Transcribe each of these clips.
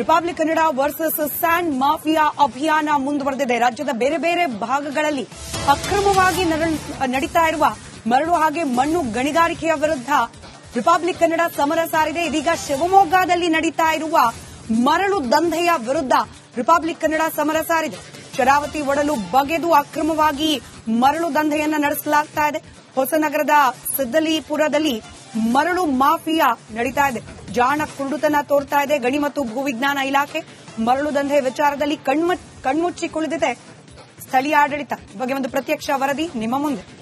Republic Kannada versus sand mafia ಅಭಿಯಾನ ಮುಂದುವರೆದಿದೆ. ರಾಜ್ಯದ ಬೇರೆ ಬೇರೆ ಭಾಗಗಳಲ್ಲಿ ಅಕ್ರಮವಾಗಿ ನಡೀತಾ ಇರುವ ಮರಳು ಹಾಗೆ ಮಣ್ಣು ಗಣಿಗಾರಿಕೆಯ ವಿರುದ್ಧ ರಿಪಬ್ಲಿಕ್ ಕನ್ನಡ ಸಮರ ಸಾರಿದೆ. ಇದೀಗ ಶಿವಮೊಗ್ಗದಲ್ಲಿ ನಡೀತಾ ಇರುವ ಮರಳು ದಂಧೆಯ ವಿರುದ್ಧ ರಿಪಬ್ಲಿಕ್ ಕನ್ನಡ ಸಮರ ಸಾರಿದೆ. ಶರಾವತಿ ಒಡಲು ಬಗೆದು ಅಕ್ರಮವಾಗಿ ಮರಳು ದಂಧೆಯನ್ನು ನಡೆಸಲಾಗ್ತಾ ಇದೆ. ಹೊಸನಗರದ ಸಿದ್ದಲಿಪುರದಲ್ಲಿ ಮರಳು ಮಾಫಿಯಾ ನಡೀತಾ ಇದೆ. ಜಾಣ ಕುರುಡುತನ ತೋರ್ತಾ ಇದೆ. ಗಣಿ ಮತ್ತು ಭೂವಿಜ್ಞಾನ ಇಲಾಖೆ ಮರಳು ದಂಧೆ ವಿಚಾರದಲ್ಲಿ ಕಣ್ಮ- ಕಣ್ಮುಚ್ಚಿ ಕುಳಿದಿದೆ ಸ್ಥಳೀಯ ಆಡಳಿತ ಬಗ್ಗೆ ಒಂದು ಪ್ರತ್ಯಕ್ಷ ವರದಿ ನಿಮ್ಮ ಮುಂದೆ.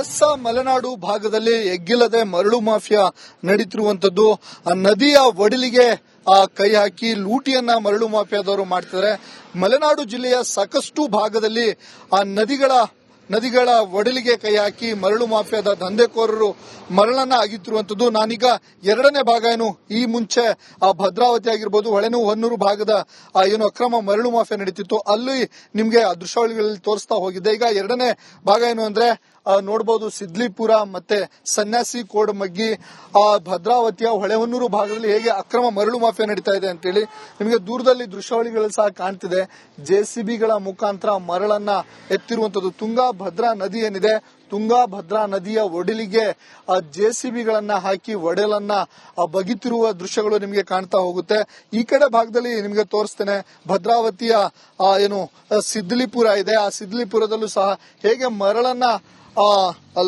ಎಸ್ ಮಲೆನಾಡು ಭಾಗದಲ್ಲಿ ಎಗ್ಗಿಲ್ಲದೆ ಮರಳು ಮಾಫಿಯಾ ನಡೀತಿರುವಂತದ್ದು ಆ ನದಿಯ ಒಡಲಿಗೆ ಆ ಕೈ ಹಾಕಿ ಲೂಟಿಯನ್ನ ಮರಳು ಮಾಫಿಯಾದವರು ಮಾಡ್ತಿದ್ದಾರೆ. ಮಲೆನಾಡು ಜಿಲ್ಲೆಯ ಸಾಕಷ್ಟು ಭಾಗದಲ್ಲಿ ಆ ನದಿಗಳ ನದಿಗಳ ಒಡಲಿಗೆ ಕೈ ಹಾಕಿ ಮರಳು ಮಾಫಿಯಾದ ದಂಧೆಕೋರರು ಮರಳನ್ನ ಆಗಿತ್ತಿರುವಂತದ್ದು ನಾನೀಗ ಎರಡನೇ ಭಾಗ ಏನು? ಈ ಮುಂಚೆ ಆ ಭದ್ರಾವತಿ ಆಗಿರ್ಬೋದು, ಹೊಳೆನು ಹೊನ್ನೂರು ಭಾಗದ ಆ ಏನು ಅಕ್ರಮ ಮರಳು ಮಾಫಿಯಾ ನಡೀತಿತ್ತು. ಅಲ್ಲಿ ನಿಮ್ಗೆ ದೃಶ್ಯಾವಳಿಗಳಲ್ಲಿ ತೋರಿಸ್ತಾ ಹೋಗಿದ್ದೆ. ಈಗ ಎರಡನೇ ಭಾಗ ಏನು ಅಂದ್ರೆ ನೋಡಬಹುದು ಸಿದ್ಲಿಪುರ ಮತ್ತೆ ಸನ್ಯಾಸಿ ಕೋಡಮಗ್ಗಿ ಆ ಭದ್ರಾವತಿಯ ಹೊಳೆಹೊನ್ನೂರು ಭಾಗದಲ್ಲಿ ಹೇಗೆ ಅಕ್ರಮ ಮರಳು ಮಾಫಿಯಾ ನಡೀತಾ ಇದೆ ಅಂತೇಳಿ ನಿಮಗೆ ದೂರದಲ್ಲಿ ದೃಶ್ಯಾವಳಿಗಳು ಸಹ ಕಾಣ್ತಿದೆ. ಜೆಸಿಬಿಗಳ ಮುಖಾಂತರ ಮರಳನ್ನ ಎತ್ತಿರುವಂತದ್ದು ತುಂಗಾ ಭದ್ರಾ ನದಿ ಏನಿದೆ? ತುಂಗಾಭದ್ರಾ ನದಿಯ ಒಡಲಿಗೆ ಆ ಜೆಸಿಬಿಗಳನ್ನ ಹಾಕಿ ಒಡೆಲನ್ನ ಬಗಿತಿರುವ ದೃಶ್ಯಗಳು ನಿಮಗೆ ಕಾಣ್ತಾ ಹೋಗುತ್ತೆ. ಈ ಕಡೆ ಭಾಗದಲ್ಲಿ ನಿಮಗೆ ತೋರಿಸ್ತೇನೆ, ಭದ್ರಾವತಿಯ ಏನು ಸಿದ್ಲಿಪುರ ಇದೆ. ಆ ಸಿದ್ಲಿಪುರದಲ್ಲೂ ಸಹ ಹೇಗೆ ಮರಳನ್ನ ಆ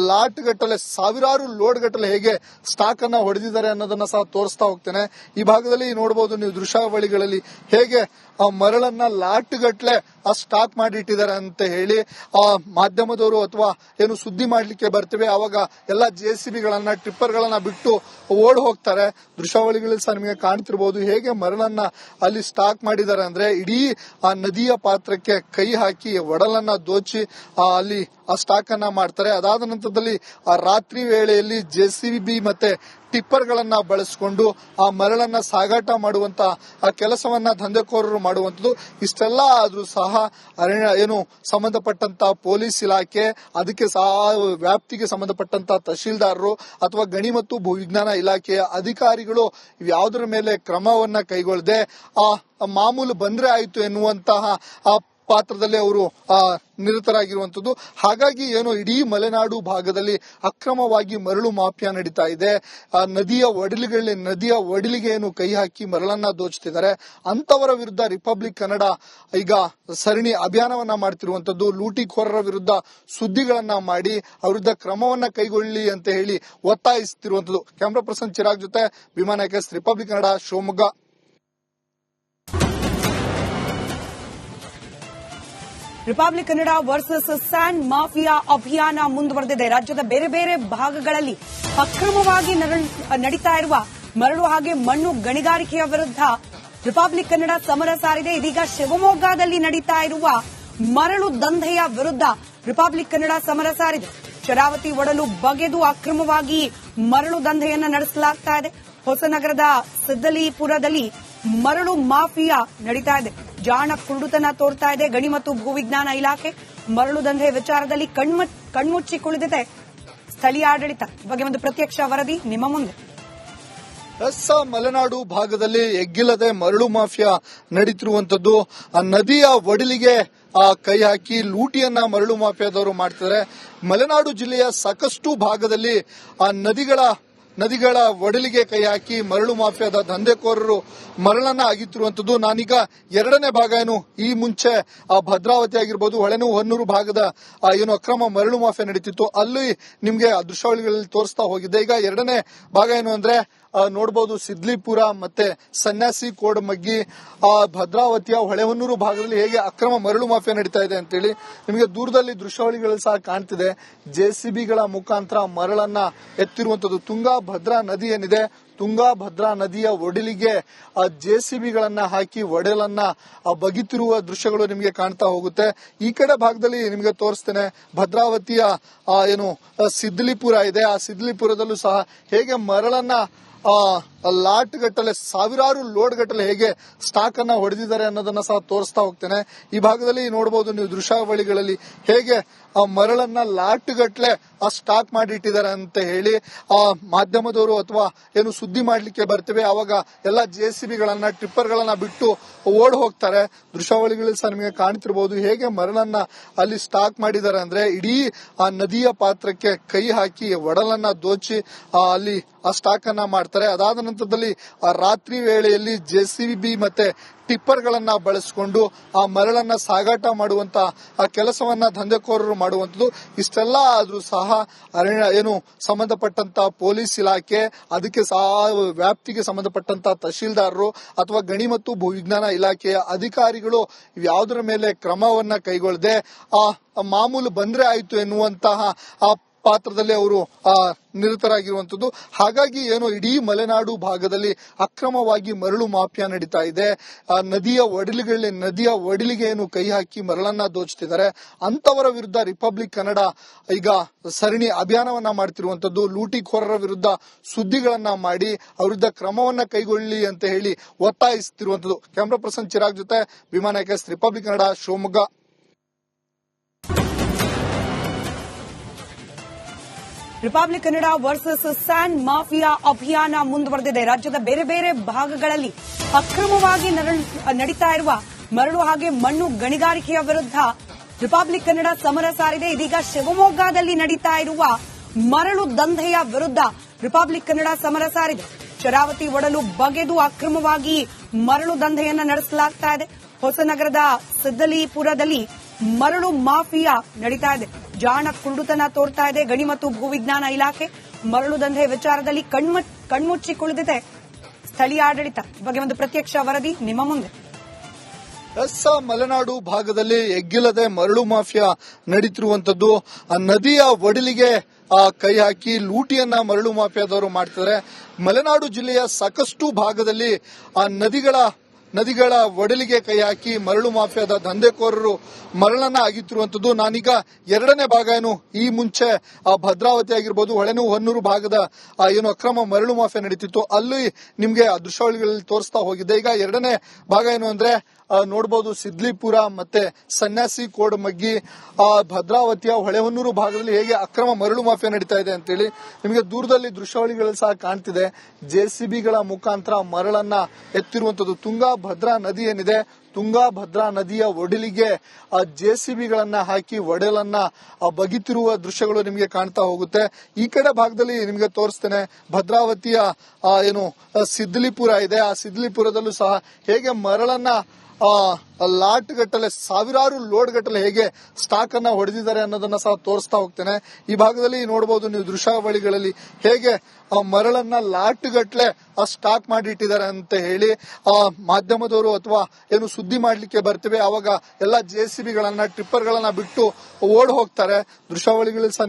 ಲಾಟ್ ಗಟ್ಟಲೆ ಸಾವಿರಾರು ಲೋಡ್ ಗಟ್ಟಲೆ ಹೇಗೆ ಸ್ಟಾಕ್ ಅನ್ನ ಹೊಡೆದಿದ್ದಾರೆ ಅನ್ನೋದನ್ನ ಸಹ ತೋರಿಸ್ತಾ ಹೋಗ್ತೇನೆ. ಈ ಭಾಗದಲ್ಲಿ ನೋಡಬಹುದು ನೀವು ದೃಶ್ಯಾವಳಿಗಳಲ್ಲಿ ಹೇಗೆ ಆ ಮರಳನ್ನ ಲಾಟ್ ಗಟ್ಟಲೆ ಸ್ಟಾಕ್ ಮಾಡಿ ಇಟ್ಟಿದ್ದಾರೆ ಅಂತ ಹೇಳಿ ಆ ಮಾಧ್ಯಮದವರು ಅಥವಾ ಏನು ಸುದ್ದಿ ಮಾಡ್ಲಿಕ್ಕೆ ಬರ್ತೇವೆ, ಅವಾಗ ಎಲ್ಲ ಜೆ ಸಿ ಬಿಗಳನ್ನ ಟಿಪ್ಪರ್ ಗಳನ್ನ ಬಿಟ್ಟು ಓಡ್ ಹೋಗ್ತಾರೆ. ದೃಶ್ಯಾವಳಿಗಳಲ್ಲಿ ಸಹ ನಿಮಗೆ ಕಾಣ್ತಿರ್ಬೋದು. ಹೇಗೆ ಮರಳನ್ನ ಅಲ್ಲಿ ಸ್ಟಾಕ್ ಮಾಡಿದ್ದಾರೆ ಅಂದ್ರೆ ಇಡೀ ಆ ನದಿಯ ಪಾತ್ರಕ್ಕೆ ಕೈ ಹಾಕಿ ಒಡಲನ್ನ ದೋಚಿ ಅಲ್ಲಿ ಆ ಸ್ಟಾಕ್ ಅನ್ನ ಮಾಡ್ತಾರೆ. ಅದಾದ ನಂತರದಲ್ಲಿ ಆ ರಾತ್ರಿ ವೇಳೆಯಲ್ಲಿ ಜೆ ಸಿ ಬಿ ಮತ್ತೆ ಟಿಪ್ಪರ್ ಗಳನ್ನ ಬಳಸಿಕೊಂಡು ಆ ಮರಳನ್ನ ಸಾಗಾಟ ಮಾಡುವಂತ, ಆ ಕೆಲಸವನ್ನ ದಂಧೆಕೋರರು ಮಾಡುವಂತದ್ದು ಇಷ್ಟೆಲ್ಲ ಆದ್ರೂ ಸಹ ಅರಣ್ಯ, ಏನು ಸಂಬಂಧಪಟ್ಟಂತ ಪೊಲೀಸ್ ಇಲಾಖೆ, ಅದಕ್ಕೆ ಸಹ ವ್ಯಾಪ್ತಿಗೆ ಸಂಬಂಧಪಟ್ಟಂತ ತಹಶೀಲ್ದಾರರು ಅಥವಾ ಗಣಿ ಮತ್ತು ಭೂವಿಜ್ಞಾನ ಇಲಾಖೆಯ ಅಧಿಕಾರಿಗಳು ಯಾವುದರ ಮೇಲೆ ಕ್ರಮವನ್ನ ಕೈಗೊಳ್ಳದೆ, ಆ ಮಾಮೂಲು ಬಂದ್ರೆ ಆಯ್ತು ಎನ್ನುವಂತಹ ಆ ಪಾತ್ರದಲ್ಲಿ ಅವರು ನಿರತರಾಗಿರುವಂತದ್ದು ಹಾಗಾಗಿ ಏನು, ಇಡೀ ಮಲೆನಾಡು ಭಾಗದಲ್ಲಿ ಅಕ್ರಮವಾಗಿ ಮರಳು ಮಾಫಿಯಾ ನಡೀತಾ ಇದೆ. ಆ, ನದಿಯ ಒಡಲಿಗಳಲ್ಲಿ ನದಿಯ ಒಡಲಿಗೆ ಏನು ಕೈ ಹಾಕಿ ಮರಳನ್ನ ದೋಚುತ್ತಿದ್ದಾರೆ. ಅಂತವರ ವಿರುದ್ಧ ರಿಪಬ್ಲಿಕ್ ಕನ್ನಡ ಈಗ ಸರಣಿ ಅಭಿಯಾನವನ್ನ ಮಾಡ್ತಿರುವಂತದ್ದು ಲೂಟಿಕೋರರ ವಿರುದ್ಧ ಸುದ್ದಿಗಳನ್ನ ಮಾಡಿ, ಅವ್ರ ವಿರುದ್ಧ ಕ್ರಮವನ್ನ ಕೈಗೊಳ್ಳಿ ಅಂತ ಹೇಳಿ ಒತ್ತಾಯಿಸುತ್ತಿರುವಂತದ್ದು ಕ್ಯಾಮ್ರಾ ಪರ್ಸನ್ ಚಿರಾಗ್ ಜೊತೆ ವಿಮಾನ Republic Kannada, Shivamogga. Republic Kannada versus sand mafia ಅಭಿಯಾನ ಮುಂದುವರೆದಿದೆ. ರಾಜ್ಯದ ಬೇರೆ ಬೇರೆ ಭಾಗಗಳಲ್ಲಿ ಅಕ್ರಮವಾಗಿ ನಡೀತಾ ಇರುವ ಮರಳು ಹಾಗೆ ಮಣ್ಣು ಗಣಿಗಾರಿಕೆಯ ವಿರುದ್ಧ ರಿಪಬ್ಲಿಕ್ ಕನ್ನಡ ಸಮರ ಸಾರಿದೆ. ಇದೀಗ ಶಿವಮೊಗ್ಗದಲ್ಲಿ ನಡೀತಾ ಇರುವ ಮರಳು ದಂಧೆಯ ವಿರುದ್ಧ ರಿಪಬ್ಲಿಕ್ ಕನ್ನಡ ಸಮರ ಸಾರಿದೆ. ಶರಾವತಿ ಒಡಲು ಬಗೆದು ಅಕ್ರಮವಾಗಿ ಮರಳು ದಂಧೆಯನ್ನು ನಡೆಸಲಾಗ್ತಾ ಇದೆ. ಹೊಸನಗರದ ಸಿದ್ದಲೀಪುರದಲ್ಲಿ ಮರಳು ಮಾಫಿಯಾ ನಡೀತಾ ಇದೆ. ಜಾಣ ಕುರುಡುತನ ತೋರ್ತಾ ಇದೆ. ಗಣಿ ಮತ್ತು ಭೂವಿಜ್ಞಾನ ಇಲಾಖೆ ಮರಳು ದಂಧೆ ವಿಚಾರದಲ್ಲಿ ಕಣ್ಮ- ಕಣ್ಮುಚ್ಚಿ ಕುಳಿದಿದೆ ಸ್ಥಳೀಯ ಆಡಳಿತ ಬಗ್ಗೆ ಒಂದು ಪ್ರತ್ಯಕ್ಷ ವರದಿ ನಿಮ್ಮ ಮುಂದೆ. ಎಸ್ ಮಲೆನಾಡು ಭಾಗದಲ್ಲಿ ಎಗ್ಗಿಲ್ಲದೆ ಮರಳು ಮಾಫಿಯಾ ನಡೀತಿರುವಂತದ್ದು ಆ ನದಿಯ ಒಡಲಿಗೆ ಕೈ ಹಾಕಿ ಲೂಟಿಯನ್ನ ಮರಳು ಮಾಫಿಯಾದವರು ಮಾಡ್ತಾರೆ ಮಲೆನಾಡು ಜಿಲ್ಲೆಯ ಸಾಕಷ್ಟು ಭಾಗದಲ್ಲಿ ಆ ನದಿಗಳ ನದಿಗಳ ಒಡಲಿಗೆ ಕೈ ಹಾಕಿ ಮರಳು ಮಾಫಿಯಾದ ದಂಧೆಕೋರರು ಮರಳನ್ನ ಆಗಿತ್ತಿರುವಂತದ್ದು ನಾನೀಗ ಎರಡನೇ ಭಾಗ ಏನು? ಈ ಮುಂಚೆ ಆ ಭದ್ರಾವತಿ ಆಗಿರ್ಬೋದು ಹೊಳೆನೂ ಹೊನ್ನೂರು ಭಾಗದ ಏನು ಅಕ್ರಮ ಮರಳು ಮಾಫಿಯಾ ನಡೀತಿತ್ತು. ಅಲ್ಲಿ ನಿಮ್ಗೆ ಆ ದೃಶ್ಯಾವಳಿಗಳಲ್ಲಿ ತೋರಿಸ್ತಾ ಹೋಗಿದ್ದೆ. ಈಗ ಎರಡನೇ ಭಾಗ ಏನು ಅಂದ್ರೆ ಆ, ನೋಡ್ಬೋದು ಸಿದ್ಲಿಪುರ ಮತ್ತೆ ಸನ್ಯಾಸಿ ಕೋಡಮಗ್ಗಿ ಆ ಭದ್ರಾವತಿಯ ಹೊಳೆಹೊನ್ನೂರು ಭಾಗದಲ್ಲಿ ಹೇಗೆ ಅಕ್ರಮ ಮರಳು ಮಾಫಿಯಾ ನಡೀತಾ ಇದೆ ಅಂತೇಳಿ ನಿಮಗೆ ದೂರದಲ್ಲಿ ದೃಶ್ಯಾವಳಿಗಳು ಸಹ ಕಾಣ್ತಿದೆ. ಜೆಸಿಬಿಗಳ ಮುಖಾಂತರ ಮರಳನ್ನ ಎತ್ತಿರುವಂತದ್ದು ತುಂಗಾ ಭದ್ರಾ ನದಿ ಏನಿದೆ. ತುಂಗಾ ಭದ್ರಾ ನದಿಯ ಒಡಲಿಗೆ ಆ ಜೆಸಿಬಿಗಳನ್ನ ಹಾಕಿ ಒಡೆಲನ್ನ ಬಗಿತಿರುವ ದೃಶ್ಯಗಳು ನಿಮಗೆ ಕಾಣ್ತಾ ಹೋಗುತ್ತೆ. ಈ ಕಡೆ ಭಾಗದಲ್ಲಿ ನಿಮಗೆ ತೋರಿಸ್ತೇನೆ ಭದ್ರಾವತಿಯ ಏನು ಸಿದ್ಲಿಪುರ ಇದೆ. ಆ ಸಿದ್ಲಿಪುರದಲ್ಲೂ ಸಹ ಹೇಗೆ ಮರಳನ್ನ Uh, ಲಾಟ್ ಗಟ್ಟಲೆ, ಸಾವಿರಾರು ಲೋಡ್ ಗಟ್ಟಲೆ ಹೇಗೆ ಸ್ಟಾಕ್ ಅನ್ನ ಹೊಡೆದಿದ್ದಾರೆ ಅನ್ನೋದನ್ನ ಸಹ ತೋರಿಸ್ತಾ ಹೋಗ್ತೇನೆ. ಈ ಭಾಗದಲ್ಲಿ ನೋಡಬಹುದು ನೀವು ದೃಶ್ಯಾವಳಿಗಳಲ್ಲಿ ಹೇಗೆ ಆ ಮರಳನ್ನ ಲಾಟ್ ಗಟ್ಟಲೆ ಆ ಸ್ಟಾಕ್ ಮಾಡಿ ಇಟ್ಟಿದ್ದಾರೆ ಅಂತ ಹೇಳಿ, ಆ ಮಾಧ್ಯಮದವರು ಅಥವಾ ಏನು ಸುದ್ದಿ ಮಾಡ್ಲಿಕ್ಕೆ ಬರ್ತೇವೆ ಅವಾಗ ಎಲ್ಲ ಜೆ ಸಿ ಬಿಗಳನ್ನ ಟಿಪ್ಪರ್ ಗಳನ್ನ ಬಿಟ್ಟು ಓಡ್ ಹೋಗ್ತಾರೆ. ದೃಶ್ಯಾವಳಿಗಳಲ್ಲಿ ಸಹ ನಿಮಗೆ ಕಾಣ್ತಿರ್ಬೋದು ಹೇಗೆ ಮರಳನ್ನ ಅಲ್ಲಿ ಸ್ಟಾಕ್ ಮಾಡಿದ್ದಾರೆ ಅಂದ್ರೆ ಇಡೀ ಆ ನದಿಯ ಪಾತ್ರಕ್ಕೆ ಕೈ ಹಾಕಿ ಒಡಲನ್ನ ದೋಚಿ ಅಲ್ಲಿ ಆ ಸ್ಟಾಕ್ ಅನ್ನ ಮಾಡ್ತಾರೆ. ಅದಾದ ನಂತರದಲ್ಲಿ ಆ ರಾತ್ರಿ ವೇಳೆಯಲ್ಲಿ ಜೆಸಿಬಿ ಮತ್ತೆ ಟಿಪ್ಪರ್ ಗಳನ್ನ ಬಳಸಿಕೊಂಡು ಆ ಮರಳನ್ನ ಸಾಗಾಟ ಮಾಡುವಂತ ಆ ಕೆಲಸವನ್ನ ದಂಧೆಕೋರರು ಮಾಡುವಂತದ್ದು ಇಷ್ಟೆಲ್ಲ ಆದ್ರೂ ಸಹ ಅರಣ್ಯ ಏನು ಸಂಬಂಧಪಟ್ಟಂತ ಪೊಲೀಸ್ ಇಲಾಖೆ, ಅದಕ್ಕೆ ಸಹ ವ್ಯಾಪ್ತಿಗೆ ಸಂಬಂಧಪಟ್ಟಂತ ತಹಶೀಲ್ದಾರರು ಅಥವಾ ಗಣಿ ಮತ್ತು ಭೂವಿಜ್ಞಾನ ಇಲಾಖೆಯ ಅಧಿಕಾರಿಗಳು ಯಾವುದರ ಮೇಲೆ ಕ್ರಮವನ್ನ ಕೈಗೊಳ್ಳದೆ ಆ ಮಾಮೂಲು ಬಂದ್ರೆ ಆಯ್ತು ಎನ್ನುವಂತಹ ಆ ಪಾತ್ರದಲ್ಲಿ ಅವರು ಆ, ನಿರತರಾಗಿರುವಂತದ್ದು ಹಾಗಾಗಿ ಏನು ಇಡೀ ಮಲೆನಾಡು ಭಾಗದಲ್ಲಿ ಅಕ್ರಮವಾಗಿ ಮರಳು ಮಾಫಿಯಾ ನಡೀತಾ ಇದೆ. ಆ ನದಿಯ ಒಡಲಿಗಳಲ್ಲಿ ನದಿಯ ಒಡಲಿಗೆ ಏನು ಕೈ ಹಾಕಿ ಮರಳನ್ನ ದೋಚುತ್ತಿದ್ದಾರೆ. ಅಂತವರ ವಿರುದ್ಧ ರಿಪಬ್ಲಿಕ್ ಕನ್ನಡ ಈಗ ಸರಣಿ ಅಭಿಯಾನವನ್ನ ಮಾಡ್ತಿರುವಂತದ್ದು ಲೂಟಿಖೋರರ ವಿರುದ್ಧ ಸುದ್ದಿಗಳನ್ನ ಮಾಡಿ ಅವರಿದ್ದ ಕ್ರಮವನ್ನ ಕೈಗೊಳ್ಳಿ ಅಂತ ಹೇಳಿ ಒತ್ತಾಯಿಸುತ್ತಿರುವಂತದ್ದು ಕ್ಯಾಮ್ರಾ ಪರ್ಸನ್ ಚಿರಾಗ್ ಜೊತೆ ವಿಮಾನ Republic Kannada Shivamogga. Republic Kannada versus sand mafia ಅಭಿಯಾನ ಮುಂದುವರೆದಿದೆ. ರಾಜ್ಯದ ಬೇರೆ ಬೇರೆ ಭಾಗಗಳಲ್ಲಿ ಅಕ್ರಮವಾಗಿ ನಡೀತಾ ಇರುವ ಮರಳು ಹಾಗೆ ಮಣ್ಣು ಗಣಿಗಾರಿಕೆಯ ವಿರುದ್ಧ ರಿಪಬ್ಲಿಕ್ ಕನ್ನಡ ಸಮರ ಸಾರಿದೆ. ಇದೀಗ ಶಿವಮೊಗ್ಗದಲ್ಲಿ ನಡೀತಾ ಇರುವ ಮರಳು ದಂಧೆಯ ವಿರುದ್ಧ ರಿಪಬ್ಲಿಕ್ ಕನ್ನಡ ಸಮರ ಸಾರಿದೆ. ಶರಾವತಿ ಒಡಲು ಬಗೆದು ಅಕ್ರಮವಾಗಿ ಮರಳು ದಂಧೆಯನ್ನು ನಡೆಸಲಾಗ್ತಾ ಇದೆ. ಹೊಸನಗರದ ಸಿದ್ದಲಿಪುರದಲ್ಲಿ ಮರಳು ಮಾಫಿಯಾ ನಡೀತಾ ಇದೆ. ಜಾಣ ಕುರುಡುತನ ತೋರ್ತಾ ಇದೆ. ಗಣಿ ಮತ್ತು ಭೂವಿಜ್ಞಾನ ಇಲಾಖೆ ಮರಳು ದಂಧೆ ವಿಚಾರದಲ್ಲಿ ಕಣ್ಮ- ಕಣ್ಮುಚ್ಚಿ ಕುಳಿದಿದೆ ಸ್ಥಳೀಯ ಆಡಳಿತ ಬಗ್ಗೆ ಒಂದು ಪ್ರತ್ಯಕ್ಷ ವರದಿ ನಿಮ್ಮ ಮುಂದೆ. ಎಸ್ ಮಲೆನಾಡು ಭಾಗದಲ್ಲಿ ಎಗ್ಗಿಲ್ಲದೆ ಮರಳು ಮಾಫಿಯಾ ನಡೀತಿರುವಂತದ್ದು ಆ ನದಿಯ ಒಡಲಿಗೆ ಕೈ ಹಾಕಿ ಲೂಟಿಯನ್ನ ಮರಳು ಮಾಫಿಯಾದವರು ಮಾಡ್ತಾರೆ ಮಲೆನಾಡು ಜಿಲ್ಲೆಯ ಸಾಕಷ್ಟು ಭಾಗದಲ್ಲಿ ಆ ನದಿಗಳ ನದಿಗಳ ಒಡಲಿಗೆ ಕೈ ಹಾಕಿ ಮರಳು ಮಾಫಿಯಾದ ದಂಧೆಕೋರರು ಮರಳನ್ನ ಆಗಿತ್ತಿರುವಂತದ್ದು ನಾನೀಗ ಎರಡನೇ ಭಾಗ ಏನು? ಈ ಮುಂಚೆ ಆ ಭದ್ರಾವತಿ ಆಗಿರ್ಬೋದು, ಹೊಳೆನೂ ಹೊನ್ನೂರು ಭಾಗದ ಏನು ಅಕ್ರಮ ಮರಳು ಮಾಫಿಯಾ ನಡೀತಿತ್ತು. ಅಲ್ಲಿ ನಿಮ್ಗೆ ದೃಶ್ಯಾವಳಿಗಳಲ್ಲಿ ತೋರಿಸ್ತಾ ಹೋಗಿದ್ದೆ. ಈಗ ಎರಡನೇ ಭಾಗ ಏನು ಅಂದ್ರೆ ನೋಡಬಹುದು ಸಿದ್ಲಿಪುರ ಮತ್ತೆ ಸನ್ಯಾಸಿ ಕೋಡಮಗ್ಗಿ ಆ ಭದ್ರಾವತಿಯ ಹೊಳೆಹೊನ್ನೂರು ಭಾಗದಲ್ಲಿ ಹೇಗೆ ಅಕ್ರಮ ಮರಳು ಮಾಫಿಯಾ ನಡೀತಾ ಇದೆ ಅಂತೇಳಿ ನಿಮಗೆ ದೂರದಲ್ಲಿ ದೃಶ್ಯಾವಳಿಗಳಲ್ಲಿ ಸಹ ಕಾಣ್ತಿದೆ. ಜೆಸಿಬಿಗಳ ಮುಖಾಂತರ ಮರಳನ್ನ ಎತ್ತಿರುವಂತದ್ದು ತುಂಗಾ ಭದ್ರಾ ನದಿ ಏನಿದೆ, ತುಂಗಾ ಭದ್ರಾ ನದಿಯ ಒಡಲಿಗೆ ಆ ಜೆಸಿಬಿಗಳನ್ನ ಹಾಕಿ ಒಡೆಲನ್ನ ಬಗಿತಿರುವ ದೃಶ್ಯಗಳು ನಿಮಗೆ ಕಾಣ್ತಾ ಹೋಗುತ್ತೆ. ಈ ಕಡೆ ಭಾಗದಲ್ಲಿ ನಿಮಗೆ ತೋರಿಸ್ತೇನೆ, ಭದ್ರಾವತಿಯ ಏನು ಸಿದ್ಲಿಪುರ ಇದೆ. ಆ ಸಿದ್ಲಿಪುರದಲ್ಲೂ ಸಹ ಹೇಗೆ ಮರಳನ್ನ ಲಾಟ್ ಗಟ್ಟಲೆ, ಸಾವಿರಾರು ಲೋಡ್ ಗಟ್ಟಲೆ ಹೇಗೆ ಸ್ಟಾಕ್ ಅನ್ನ ಹೊಡೆದಿದ್ದಾರೆ ಅನ್ನೋದನ್ನ ಸಹ ತೋರಿಸ್ತಾ ಹೋಗ್ತೇನೆ. ಈ ಭಾಗದಲ್ಲಿ ನೋಡಬಹುದು ನೀವು ದೃಶ್ಯಾವಳಿಗಳಲ್ಲಿ ಹೇಗೆ ಆ ಮರಳನ್ನ ಲಾಟ್ ಗಟ್ಟಲೆ ಸ್ಟಾಕ್ ಮಾಡಿ ಇಟ್ಟಿದ್ದಾರೆ ಅಂತ ಹೇಳಿ, ಆ ಮಾಧ್ಯಮದವರು ಅಥವಾ ಏನು ಸುದ್ದಿ ಮಾಡ್ಲಿಕ್ಕೆ ಬರ್ತೇವೆ ಅವಾಗ ಎಲ್ಲ ಜೆ ಸಿ ಬಿಗಳನ್ನ ಟ್ರಿಪ್ಪರ್ ಗಳನ್ನ ಬಿಟ್ಟು ಓಡ್ ಹೋಗ್ತಾರೆ. ದೃಶ್ಯಾವಳಿಗಳಲ್ಲಿ ಸಹ